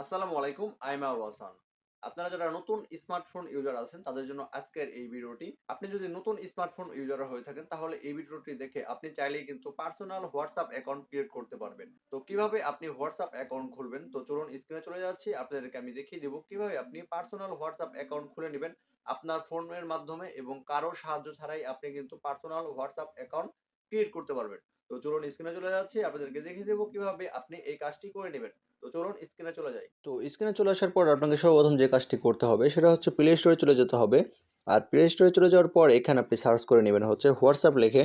আসসালামু আলাইকুম I am Hasan আপনারা যারা নতুন স্মার্টফোন ইউজার আছেন, তাদের জন্য আজকের এই ভিডিওটি। আপনি যদি নতুন স্মার্টফোন ইউজার হয়ে থাকেন, তাহলে এই ভিডিওটি দেখে আপনি চাইলেই কিন্তু পার্সোনাল হোয়াটসঅ্যাপ অ্যাকাউন্ট ক্রিয়েট করতে পারবেন। তো কীভাবে আপনি হোয়াটসঅ্যাপ অ্যাকাউন্ট খুলবেন? তো চলুন স্ক্রিনে চলে যাচ্ছি, আপনাদেরকে আমি দেখিয়ে দেবো কীভাবে আপনি পার্সোনাল হোয়াটসঅ্যাপ অ্যাকাউন্ট খুলে নেবেন আপনার ফোনের মাধ্যমে এবং কারও সাহায্য ছাড়াই আপনি কিন্তু পার্সোনাল হোয়াটসঅ্যাপ অ্যাকাউন্ট ক্রিয়েট করতে পারবেন। তো চলুন স্ক্রিনে চলে যাচ্ছি, আপনাদেরকে দেখিয়ে দেবো কীভাবে আপনি এই কাজটি করে নেবেন। তো চলুন স্ক্রিনে চলে যাই। তো স্ক্রিনে চলে আসার পর আপনাকে সর্বপ্রথম যে কাজটি করতে হবে সেটা হচ্ছে প্লে স্টোরে চলে যেতে হবে। আর প্লে স্টোরে চলে যাওয়ার পর এখানে আপনি সার্চ করে নেবেন হচ্ছে হোয়াটসঅ্যাপ লিখে।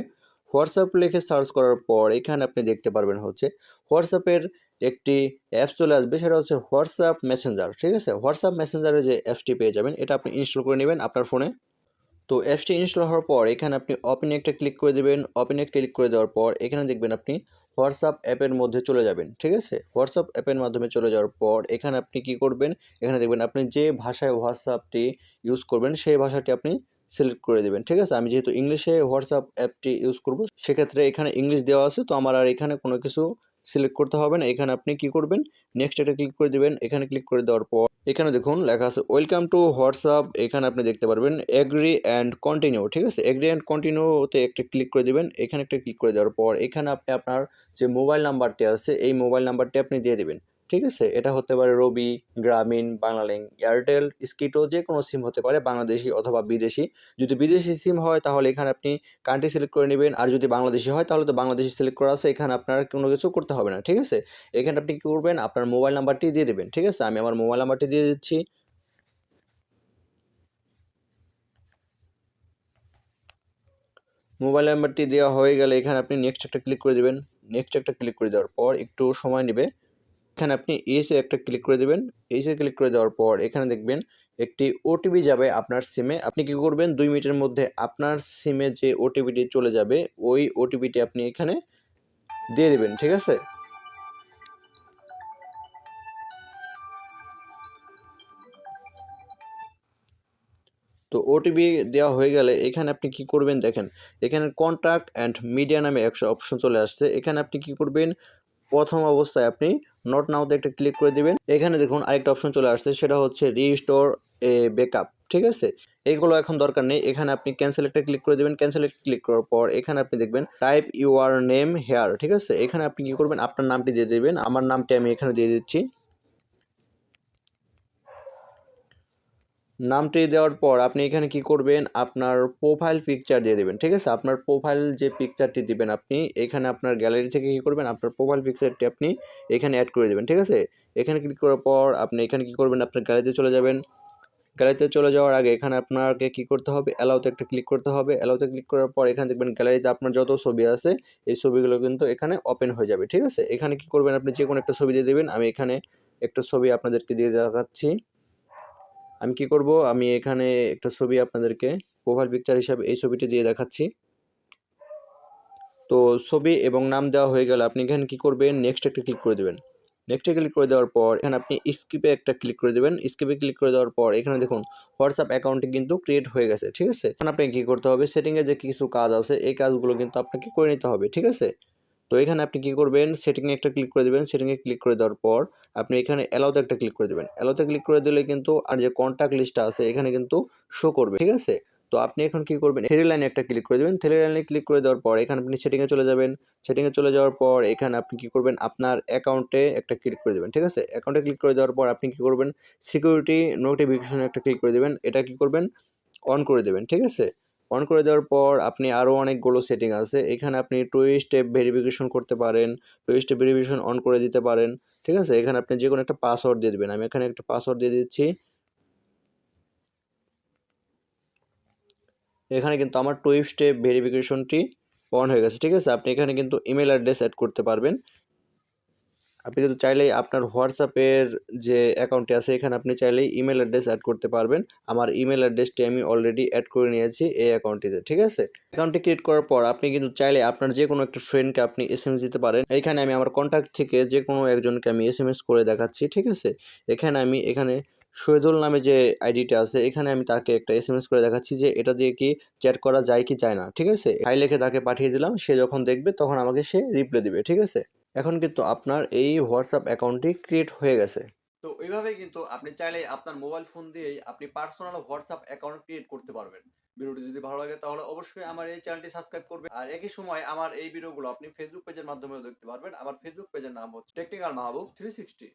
হোয়াটসঅ্যাপ লিখে সার্চ করার পর এখানে আপনি দেখতে পারবেন হচ্ছে হোয়াটসঅ্যাপের একটি অ্যাপস চলে আসবে, সেটা হচ্ছে হোয়াটসঅ্যাপ মেসেঞ্জার ঠিক আছে? হোয়াটসঅ্যাপ মেসেঞ্জারে যে অ্যাপসটি পেয়ে যাবেন, এটা আপনি ইনস্টল করে নেবেন আপনার ফোনে তো অ্যাপসটি ইনস্টল হওয়ার পর এখানে আপনি ওপেনে একটা ক্লিক করে দেবেন। ওপেনে ক্লিক করে দেওয়ার পর এখানে দেখবেন আপনি হোয়াটসঅ্যাপ অ্যাপের মধ্যে চলে যাবেন, ঠিক আছে? হোয়াটসঅ্যাপ অ্যাপের মাধ্যমে চলে যাওয়ার পর এখানে আপনি কি করবেন? এখানে দেখবেন আপনি যে ভাষায় হোয়াটসঅ্যাপটি ইউজ করবেন, সেই ভাষাটি আপনি সিলেক্ট করে দেবেন, ঠিক আছে? আমি যেহেতু ইংলিশে হোয়াটসঅ্যাপ অ্যাপটি ইউজ করব, সেক্ষেত্রে এখানে ইংলিশ দেওয়া আছে, তো আমার আর এখানে কোনো কিছু সিলেক্ট করতে হবে না। এখানে আপনি কি করবেন? নেক্সট এটা ক্লিক করে দেবেন। এখানে ক্লিক করে দেওয়ার পর এখানে দেখুন লেখা আছে ওয়েলকাম টু হোয়াটসঅ্যাপ এখানে আপনি দেখতে পারবেন এগ্রি অ্যান্ড কন্টিনিউ ঠিক আছে? এগ্রি অ্যান্ড কন্টিনিউতে একটা ক্লিক করে দেবেন। এখানে একটা ক্লিক করে দেওয়ার পর এখানে আপনি আপনার যে মোবাইল নাম্বারটি আছে, এই মোবাইল নাম্বারটি আপনি দিয়ে দেবেন। ঠিক আছে? এটা হতে পারে রবি গ্রামীণ বাংলালিঙ্ক এয়ারটেল স্কিটো যে কোনো সিম হতে পারে, বাংলাদেশি অথবা বিদেশি। যদি বিদেশি সিম হয়, তাহলে এখানে আপনি কান্ট্রি সিলেক্ট করে নেবেন। আর যদি বাংলাদেশি হয়, তাহলে তো বাংলাদেশি সিলেক্ট করা আছে, এখানে আপনার কোনো কিছু করতে হবে না, ঠিক আছে? এখানে আপনি কী করবেন? আপনার মোবাইল নাম্বারটি দিয়ে দেবেন, ঠিক আছে? আমি আমার মোবাইল নাম্বারটি দিয়ে দিচ্ছি। মোবাইল নাম্বারটি দেওয়া হয়ে গেলে এখানে আপনি নেক্সট একটা ক্লিক করে দেবেন। নেক্সট একটা ক্লিক করে দেওয়ার পর একটু সময় নেবে। এখানে আপনি এসে একটা ক্লিক করে দেবেন। এসে ক্লিক করে দেওয়ার পর এখানে দেখবেন একটি ওটিপি যাবে আপনার সিমে আপনি কি করবেন? দুই মিনিটের মধ্যে আপনার সিমে যে ওটিপিটি চলে যাবে, ওই ওটিপিটি আপনি এখানে দিয়ে দেবেন, ঠিক আছে? তো ওটিপি দেওয়া হয়ে গেলে এখানে আপনি কি করবেন? দেখেন, এখানে কন্ট্যাক্ট অ্যান্ড মিডিয়া নামে একটা অপশন চলে আসছে। এখানে আপনি কি করবেন? প্রথম অবস্থায় আপনি নট নাওতে একটা ক্লিক করে দিবেন। এখানে দেখুন আরেকটা অপশন চলে আসছে, সেটা হচ্ছে রিস্টোর এ ব্যাকআপ ঠিক আছে? এইগুলো এখন দরকার নেই। এখানে আপনি ক্যান্সেল একটা ক্লিক করে দেবেন। ক্যান্সেল ক্লিক করার পর এখানে আপনি দেখবেন type your name here ঠিক আছে? এখানে আপনি কি করবেন? আপনার নামটি দিয়ে দেবেন। আমার নামটি আমি এখানে দিয়ে দিচ্ছি। নামটি দেওয়ার পর আপনি এখানে কি করবেন? আপনার প্রোফাইল পিকচার দিয়ে দেবেন, ঠিক আছে? আপনার প্রোফাইল যে পিকচারটি দিবেন আপনি, এখানে আপনার গ্যালারি থেকে কি করবেন? আপনার প্রোফাইল পিকচারটি আপনি এখানে অ্যাড করে দেবেন, ঠিক আছে? এখানে ক্লিক করার পর আপনি এখানে কি করবেন? আপনার গ্যালারিতে চলে যাবেন। গ্যালারিতে চলে যাওয়ার আগে এখানে আপনাকে কি করতে হবে? অ্যালাউতে একটা ক্লিক করতে হবে। অ্যালাউতে ক্লিক করার পর এখানে দেখবেন গ্যালারিতে আপনার যত ছবি আছে, এই ছবিগুলো কিন্তু এখানে ওপেন হয়ে যাবে, ঠিক আছে? এখানে কি করবেন? আপনি যে কোনো একটা ছবি দিয়ে দেবেন। আমি এখানে একটা ছবি আপনাদেরকে দিয়ে দেখাচ্ছি। আমি কি করব? আমি এখানে একটা ছবি আপনাদেরকে প্রোফাইল পিকচার হিসাবে এই ছবিটি দিয়ে দেখাচ্ছি। তো ছবি এবং নাম দেওয়া হয়ে গেলে, আপনি এখানে কি করবেন? নেক্সট একটা ক্লিক করে দেবেন। নেক্সটে ক্লিক করে দেওয়ার পর এখানে আপনি স্কিপে একটা ক্লিক করে দেবেন। স্কিপে ক্লিক করে দেওয়ার পর এখানে দেখুন হোয়াটসঅ্যাপ অ্যাকাউন্টটি কিন্তু ক্রিয়েট হয়ে গেছে, ঠিক আছে? এখন আপনাকে কী করতে হবে? সেটিংয়ে যে কিছু কাজ আছে, এই কাজগুলো কিন্তু আপনাকে করে নিতে হবে, ঠিক আছে? তো এখানে আপনি কি করবেন? সেটিংয়ে একটা ক্লিক করে দেবেন। সেটিংয়ে ক্লিক করে দেওয়ার পর আপনি এখানে অ্যালাউতে একটা ক্লিক করে দেবেন। অ্যালাউতে ক্লিক করে দিলে কিন্তু আর যে কন্ট্যাক্ট লিস্টটা আছে, এখানে কিন্তু শো করবে। ঠিক আছে? তো আপনি এখন কি করবেন? থ্রি লাইনে একটা ক্লিক করে দেবেন। থ্রি লাইনে ক্লিক করে দেওয়ার পর এখানে আপনি সেটিংয়ে চলে যাবেন। সেটিংয়ে চলে যাওয়ার পর এখানে আপনি কি করবেন? আপনার অ্যাকাউন্টে একটা ক্লিক করে দেবেন। ঠিক আছে? অ্যাকাউন্টে ক্লিক করে দেওয়ার পর আপনি কি করবেন? সিকিউরিটি নোটিফিকেশনে একটা ক্লিক করে দেবেন। এটা কি করবেন? অন করে দেবেন। ঠিক আছে? অন করে দেওয়ার পর আপনি আরও অনেকগুলো সেটিং আছে। এখানে আপনি টু স্টেপ ভেরিফিকেশন করতে পারেন টু স্টেপ ভেরিফিকেশন অন করে দিতে পারেন, ঠিক আছে? এখানে আপনি যে কোনো একটা পাসওয়ার্ড দিয়ে দেবেন। আমি এখানে একটা পাসওয়ার্ড দিয়ে দিচ্ছি। এখানে কিন্তু আমার টু স্টেপ ভেরিফিকেশনটি অন হয়ে গেছে, ঠিক আছে? আপনি এখানে কিন্তু ইমেল অ্যাড্রেস অ্যাড করতে পারবেন। আপনি কিন্তু চাইলেই আপনার হোয়াটসঅ্যাপের যে অ্যাকাউন্টটি আছে, এখানে আপনি চাইলেই ইমেল অ্যাড্রেস অ্যাড করতে পারবেন। আমার ইমেল অ্যাড্রেসটি আমি অলরেডি অ্যাড করে নিয়েছি এই অ্যাকাউন্টটিতে, ঠিক আছে? অ্যাকাউন্টটি ক্রিয়েট করার পর আপনি কিন্তু চাইলে আপনার যে কোনো একটা ফ্রেন্ডকে আপনি এস এম এস দিতে পারেন। এখানে আমি আমার কন্ট্যাক্ট থেকে যে কোনো একজনকে আমি এস এম এস করে দেখাচ্ছি, ঠিক আছে? এখানে আমি, এখানে শহীদুল নামে যে আইডিটা আছে, এখানে আমি তাকে একটা এস করে দেখাচ্ছি যে এটা দিয়ে কি চ্যাট করা যায় কি যায় না, ঠিক আছে? হাই লিখে তাকে পাঠিয়ে দিলাম, সে যখন দেখবে তখন আমাকে সে রিপ্লাই দিবে, ঠিক আছে? এখন কিন্তু আপনার এই হোয়াটসঅ্যাপ অ্যাকাউন্টটি ক্রিয়েট হয়ে গেছে। তো এইভাবে কিন্তু আপনি চাইলে আপনার মোবাইল ফোন দিয়েই আপনি পার্সোনাল হোয়াটসঅ্যাপ অ্যাকাউন্ট ক্রিয়েট করতে পারবেন। ভিডিওটি যদি ভালো লাগে তাহলে অবশ্যই আমার এই চ্যানেলটি সাবস্ক্রাইব করবেন। আর একই সময় আমার এই ভিডিওগুলো আপনি ফেসবুক পেজের মাধ্যমেও দেখতে পারবেন। আমার ফেসবুক পেজের নাম হচ্ছে টেকনিক্যাল মাহবুব থ্রি সিক্সটি